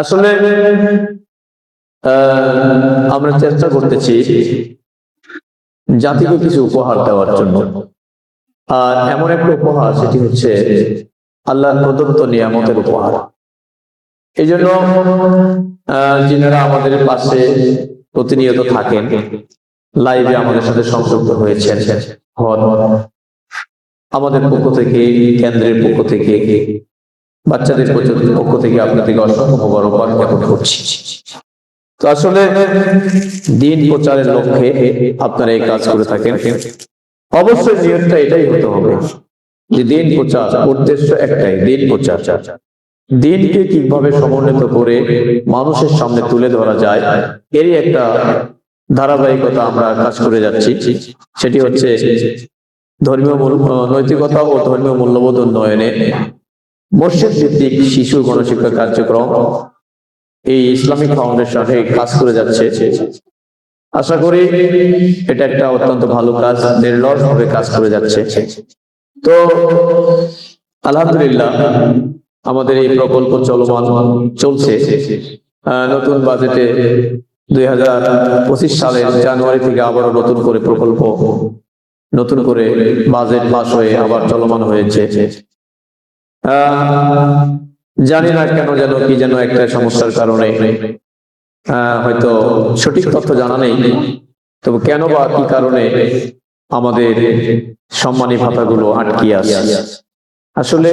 আসলে আমরা চেষ্টা করতেছি জাতিকে কিছু উপহার দেওয়ার জন্য। আর এমন একটা উপহার, সেটি হচ্ছে আল্লাহর প্রদত্ত নিয়ামতের উপহার। এই জন্য যিনারা আমাদের পাশে প্রতিনিয়ত থাকেন লাইভে আমাদের সাথে সংযুক্ত হয়েছেন আমাদের পক্ষ থেকে, কেন্দ্রের পক্ষ থেকে বাচ্চাদের পক্ষ থেকে আপনাদেরকে অসংখ্য মোবারকবাদ জ্ঞাপন করছি। তো আসলে দিন প্রচারের লক্ষ্যে আপনারা এই কাজ করে থাকেন। অবশ্যই নিয়তটা এটাই হতে হবে যে দিন প্রচার, উদ্দেশ্য একটাই, দিন প্রচার। দিনকে কীভাবে সমন্বিত করে মানুষের সামনে তুলে ধরা যায়, এরই একটা ধারাবাহিকতা আমরা কাজ করে যাচ্ছি। সেটি হচ্ছে ধর্মীয় নৈতিকতা ও ধর্মীয় মূল্যবোধ উন্নয়নে মসজিদ ভিত্তিক শিশু গণশিক্ষা কার্যক্রম এই ইসলামিক ফাউন্ডেশন কাজ করে যাচ্ছে। আশা করি এটা একটা অত্যন্ত ভালো কাজ নির্লস ভাবে কাজ করে যাচ্ছে। তো, আলহামদুলিল্লাহ আমাদের এই প্রকল্প চলমান চলছে। নতুন বাজেটে দুই হাজার পঁচিশ সালের জানুয়ারি থেকে আবারও নতুন করে প্রকল্প, নতুন করে বাজেট পাস হয়ে আবার চলমান হয়েছে। জানি না কেন যেন কি যেন একটা সমস্যার কারণে হয়তো সঠিক তথ্য জানা নেই। তবে কেন বা কি কারণে আমাদের সম্মানী ভাতাগুলো আটকিয়ে আছে? আসলে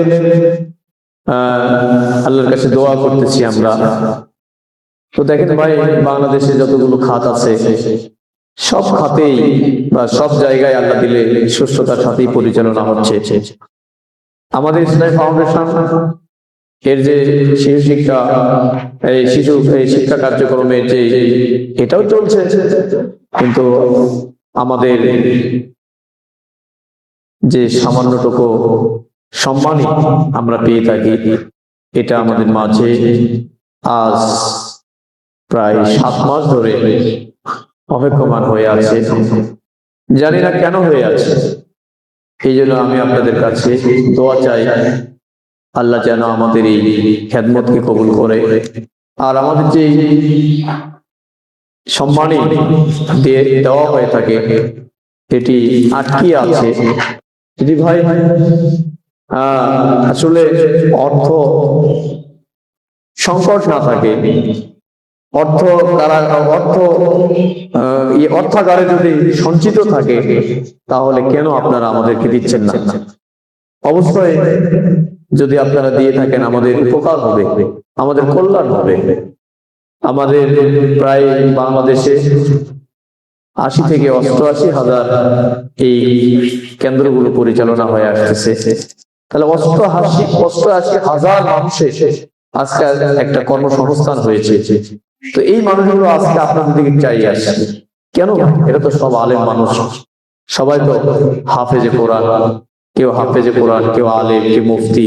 আল্লাহর কাছে দোয়া করতেছি আমরা। তো দেখেন ভাই, বাংলাদেশে যতগুলো খাত আছে, সব খাতেই বা সব জায়গায় আল্লাহ দিলে সুস্থতার সাথেই পরিচালনা হচ্ছে। আমাদের ইসলামী ফাউন্ডেশন এর যে শিশু শিক্ষা, এই শিশু, এই শিক্ষা কার্যক্রমের যে এটাও চলছে। কিন্তু আমাদের যে সামান্যটুকু সম্মানই আমরা পেয়ে থাকি, এটা আমাদের মাঝে আজ প্রায় সাত মাস ধরে অপেক্ষমান হয়ে আছে। জানি না কেন হয়ে আছে। এই জন্য আমি আপনাদের কাছে দোয়া চাই, আল্লাহ যেন আমাদের এই খেদমতকে কবুল করে। আর আমাদের যে সম্মানে দেওয়া হয়ে থাকে এটি আটকিয়ে আছে। যদি ভাই আসলে অর্থ সংকট না থাকে অর্থ তারা অর্থ অর্থাগারে যদি সঞ্চিত থাকে, তাহলে কেন আপনারা আমাদেরকে দিচ্ছেন না? অবশ্যই যদি আপনারা দিয়ে থাকেন, আমাদের উপকার হবে, আমাদের কল্যাণ হবে। আমাদের প্রায় বাংলাদেশে আশি থেকে অষ্টআশি হাজার এই কেন্দ্রগুলো পরিচালনা হয়ে আসতেছে। তাহলে অষ্টআশি অষ্টআশি হাজার মানুষের আজকে একটা কর্মসংস্থান হয়েছে। তো এই মানুষগুলো আজকে আপনাদের দিকে চাই আসছে কেন? এটা তো সব আলেম মানুষ। সবাই তো হাফেজে কোরআন, কেউ হাফেজে কোরআন, কেউ আলেম, কেউ মুফতি।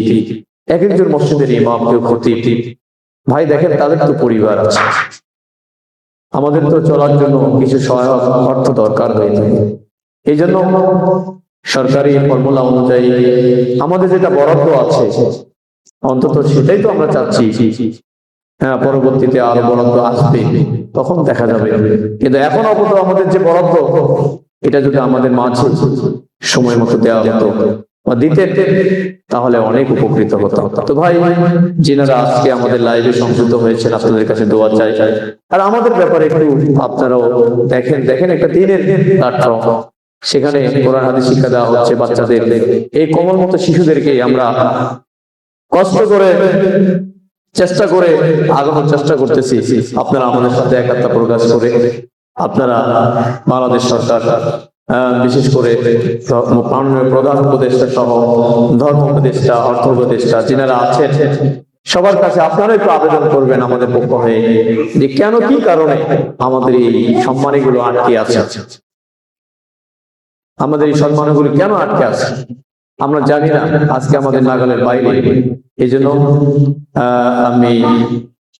এক একজন মসজিদের ইমাম, কেউ খতিব। ভাই, দেখেন, তাদের তো পরিবার আছে। আমাদের তো চলার জন্য কিছু সহায়ক অর্থ দরকার হয়ে থাকে। এই জন্য সরকারি ফর্মুলা অনুযায়ী আমাদের যেটা বরাদ্দ আছে, অন্তত সেটাই তো আমরা চাচ্ছি। হ্যাঁ পরবর্তীতে আরও বরাদ্দ আসবে, তখন দেখা যাবে। কিন্তু এখন আপাতত আমাদের যে বরাদ্দ এটা যদি আমাদের মাঝে সময় মতো দেওয়া হতো বা দিতে, তাহলে অনেক উপকৃত হতাম। তো ভাই, যিনারা আজকে আমাদের লাইভে সংযুক্ত হয়েছেন, আপনাদের কাছে দোয়া চাই। আর আমাদের ব্যাপারে একটু আপনারাও দেখেন দেখেন একটা দিনের প্ল্যাটফর্ম সেখানে কোরআন, হাদিস শিক্ষা দেওয়া হচ্ছে বাচ্চাদের। এই কমল মতো শিশুদেরকে আমরা কষ্ট করে চেষ্টা করে আগানোর চেষ্টা করতেছি। আপনারা আমাদের সাথে একাত্তা প্রকাশ করে আপনারা বাংলাদেশ সরকার বিশেষ করে প্রধান উপদেষ্টা সহ ধর্ম উপদেষ্টা, অর্থ উপদেষ্টা যিনারা আছেন, সবার কাছে আপনারা একটু আবেদন করবেন আমাদের পক্ষ হয়ে যে কেন কি কারণে আমাদের এই সম্মানীগুলো আটকে আছে। আমাদের এই সম্মানগুলো কেন আটকে আছে? আমরা জানি না আজকে আমাদের নাগালের বাইরে। এই জন্য আমি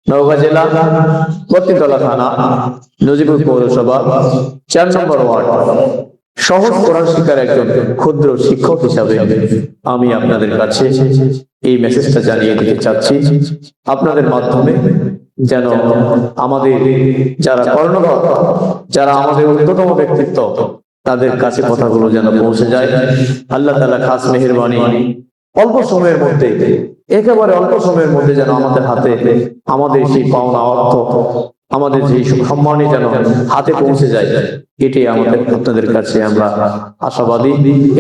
নওগাঁ জেলা বত্রিতলা থানা নজিপুর পৌরসভা, চার নম্বর ওয়ার্ড, সহজ কোরআন শিকার একজন ক্ষুদ্র শিক্ষক হিসাবে আমি আপনাদের কাছে এই মেসেজটা জানিয়ে দিতে চাচ্ছি। আপনাদের মাধ্যমে যেন আমাদের যারা কর্ণধর, যারা আমাদের ঊর্ধ্বতম ব্যক্তিত্ব তাদের কাছে কথাগুলো যেন পৌঁছে যায়। আল্লাহ তালা খাস মেহরবানি। অল্প সময়ের মধ্যে, একেবারে অল্প সময়ের মধ্যে যেন আমাদের হাতে, আমাদের সেই পাওনা অর্থ, আমাদের যে সম্মানই যেন হাতে পৌঁছে যায়, এটাই আমাদের আপনাদের কাছে আমরা আশাবাদী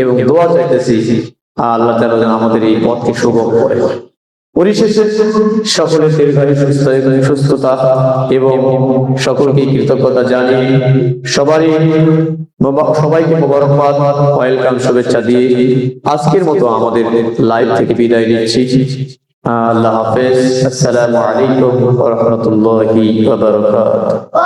এবং দোয়া চাইতেছি। আল্লাহ তালা যেন আমাদের এই পথকে সুগম করে। পরিশেষে সকলের দীর্ঘায়ু সুস্থ এবং সুস্থতা এবং সকলকে কৃতজ্ঞতা জানিয়ে সবারই সবাইকে মোবারকবাদ, ওয়েলকাম, শুভেচ্ছা দিয়ে আজকের মতো আমাদের লাইভ থেকে বিদায় নিচ্ছি আল্লাহ হাফেজ, আসসালামু আলাইকুম ওয়া রাহমাতুল্লাহি ওয়া বারাকাতুহু.